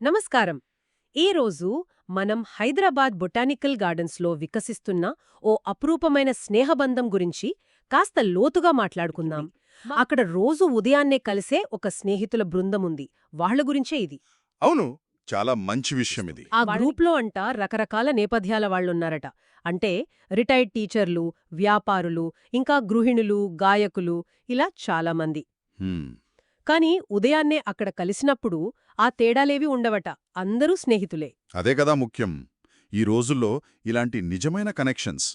నమస్కారం. ఈరోజు మనం హైదరాబాద్ బొటానికల్ గార్డెన్స్లో వికసిస్తున్న ఓ అపురూపమైన స్నేహబంధం గురించి కాస్త లోతుగా మాట్లాడుకుందాం. అక్కడ రోజు ఉదయాన్నే కలిసే ఒక స్నేహితుల బృందముంది. వాళ్ళ గురించే ఇది. అవును చాలా మంచి విషయం ఇది. ఆ గ్రూప్లో అంట రకరకాల నేపథ్యాల వాళ్ళున్నారట. అంటే రిటైర్డ్ టీచర్లు వ్యాపారులు ఇంకా గృహిణులు గాయకులు ఇలా చాలామంది హ్మ్, కాని ఉదయాన్నే అక్కడ కలిసినప్పుడు ఆ తేడాలేవి ఉండవట. అందరూ స్నేహితులే. అదే కదా ముఖ్యం. ఈ రోజుల్లో ఇలాంటి నిజమైన కనెక్షన్స్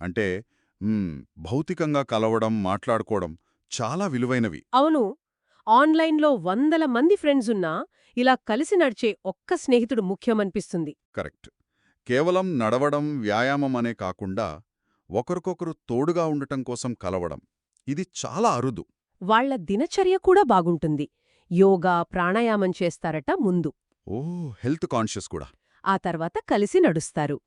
అంటే భౌతికంగా కలవడం మాట్లాడుకోవడం చాలా విలువైనవి. అవును. ఆన్లైన్లో వందల మంది ఫ్రెండ్స్ ఉన్నా ఇలా కలిసి నడిచే ఒక్క స్నేహితుడు ముఖ్యమనిపిస్తుంది. కరెక్ట్. కేవలం నడవడం వ్యాయామం అనే కాకుండా ఒకరికొకరు తోడుగా ఉండటం కోసం కలవడం ఇది చాలా అరుదు. వాళ్ళ దినచర్య కూడా బాగుంటుంది. యోగా ప్రాణాయామం చేస్తారట ముందు. ఓ హెల్త్ కాన్షియస్ కూడా. ఆ తర్వాత కలిసి నడుస్తారు.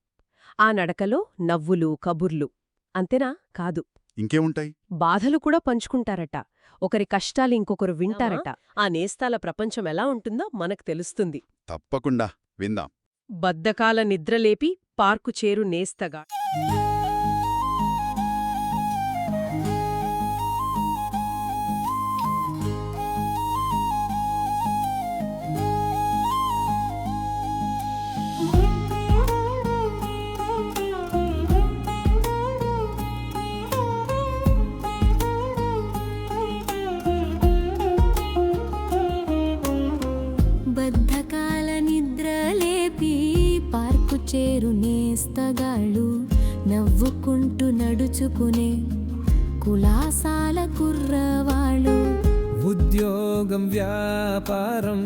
ఆ నడకలో నవ్వులు కబుర్లు. అంతేనా? కాదు. ఇంకేముంటాయి? బాధలు కూడా పంచుకుంటారట. ఒకరి కష్టాలు ఇంకొకరు వింటారట. ఆ నేస్తాల ప్రపంచం ఎలా ఉంటుందో మనకు తెలుస్తుంది. తప్పకుండా విందాం. బద్ధకాల నిద్రలేపి పార్కు చేరు నేస్తగా. చేరు నేస్తగాళ్ళు నవ్వుకుంటూ నడుచుకునే కులాసాల కుర్రవాళ్ళు. ఉద్యోగం వ్యాపారం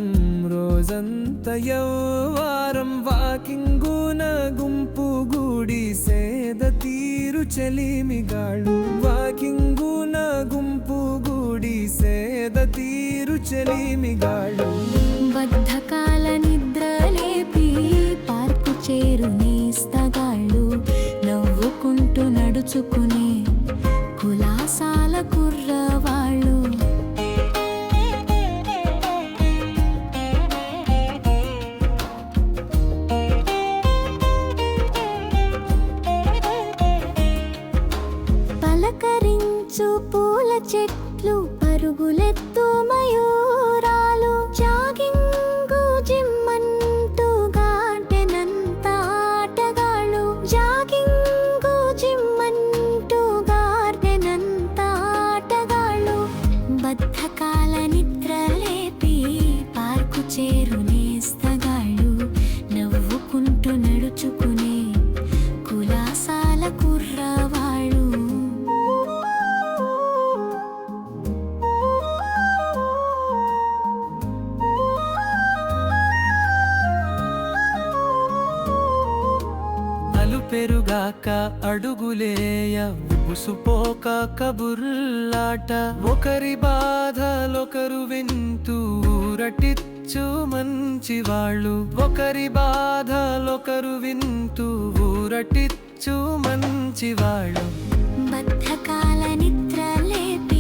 రోజంత యౌవారం వాకింగున గుంపు గూడి సేద తీరు చెలిమిగాళ్ళు. వాకింగున గుంపు గూడి సేద తీరు చెలిమిగాళ్ళు. బద్ధకాల నిద్రలేపి పార్కు చేరు నేస్తగాళ్ళు నవ్వుకుంటూ నడుచుకునే కులాసాల కుర్రవాళ్ళు. పలకరించు పూల చెట్లు పరుగులెత్తు పెరుగాక అడుగులేయ ఉసుపోక కబుర్లాట. ఒకరి బాధలొకరు వింతూరటిచ్చు మంచి వాళ్ళు. ఒకరి బాధలొకరు వింతూరటిచ్చు మంచి వాళ్ళు. బద్ధకాల నిద్రలేపి పార్కు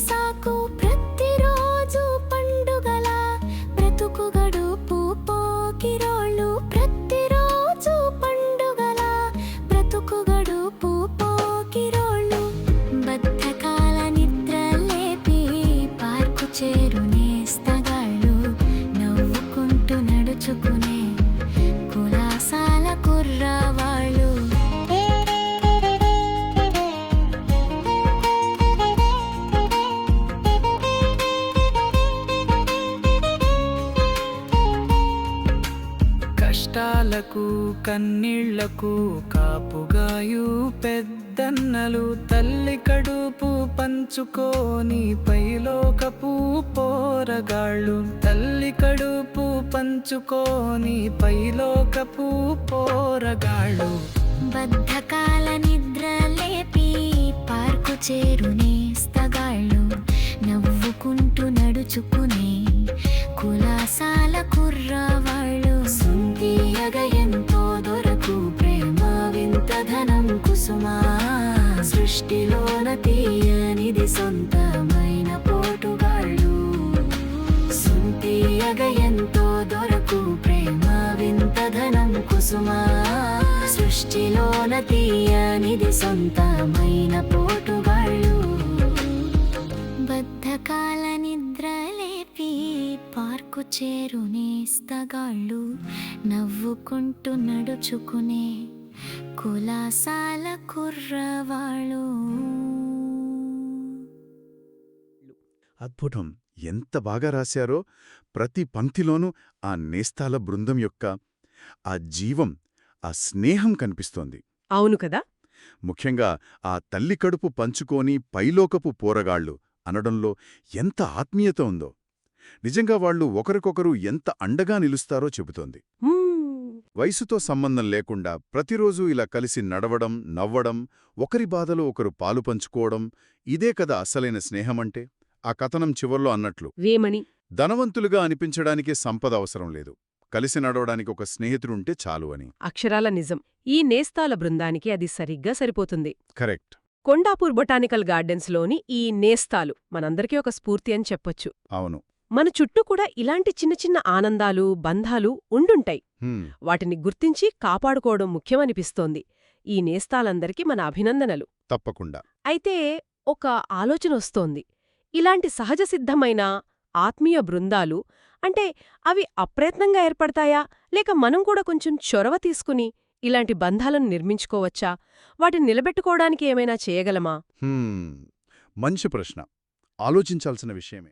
咲く కళ్ళకు కాపుగాయు పెద్దన్నలు తల్లి కడుపు పంచుకోని పైలోకపు పోరగాళ్ళు. తల్లి కడుపు పంచుకోని పైలోకపు పోరగాళ్ళు. బద్ధకాల నిద్రలేపి పార్కు చేరునే నేస్తగాళ్ళు నవ్వుకుంటూ నడుచుకునే కులాసాల కుర్ర ఎంతో దొరకు ప్రేమ వింత ధనం కుసుమా. సృష్టిలోన తీయనిది సొంతమైన పోటుగాళ్ళు. బద్ధకాల నిద్రలేపి పార్కు చేరునేస్తగాళ్ళు నవ్వుకుంటూ నడుచుకునే కులాసాల కుర్రవాళ్ళు. అద్భుతం. ఎంత బాగా రాశారో ప్రతి పంక్తిలోనూ ఆ నేస్తాల బృందం యొక్క ఆ జీవం ఆ స్నేహం కనిపిస్తోంది. అవును కదా? ముఖ్యంగా ఆ తల్లి కడుపు పంచుకోని పైలోకపు పోరగాళ్ళు అనడంలో ఎంత ఆత్మీయత ఉందో. నిజంగా వాళ్ళు ఒకరికొకరు ఎంత అండగా నిలుస్తారో చెబుతోంది. వయసుతో సంబంధం లేకుండా ప్రతిరోజూ ఇలా కలిసి నడవడం నవ్వడం ఒకరి బాధలో ఒకరు పాలు పంచుకోవడం ఇదే కదా అసలైన స్నేహమంటే? ఆ కథనం చివర్లో అన్నట్లు. వేమని ధనవంతులుగా అనిపించడానికే సంపద అవసరం లేదు. కలిసి నడవడానికి ఒక స్నేహితుడుంటే చాలు అని. అక్షరాల నిజం. ఈ నేస్తాల బృందానికి అది సరిగ్గా సరిపోతుంది. కరెక్ట్. కొండాపూర్ బొటానికల్ గార్డెన్స్లోని ఈ నేస్తాలు మనందరికీ ఒక స్ఫూర్తి అని చెప్పొచ్చు. అవును. మన చుట్టూ కూడా ఇలాంటి చిన్న చిన్న ఆనందాలు బంధాలు ఉండుంటాయి. వాటిని గుర్తించి కాపాడుకోవడం ముఖ్యమనిపిస్తోంది. ఈ నేస్తాలందరికీ మన అభినందనలు. తప్పకుండా. అయితే ఒక ఆలోచన వస్తోంది. ఇలాంటి సహజసిద్ధమైన ఆత్మీయ బృందాలు అంటే అవి అప్రయత్నంగా ఏర్పడతాయా? లేక మనం కూడా కొంచెం చొరవ తీసుకుని ఇలాంటి బంధాలను నిర్మించుకోవచ్చా? వాటిని నిలబెట్టుకోవడానికి ఏమైనా చేయగలమా? మంచి ప్రశ్న. ఆలోచించాల్సిన విషయమే.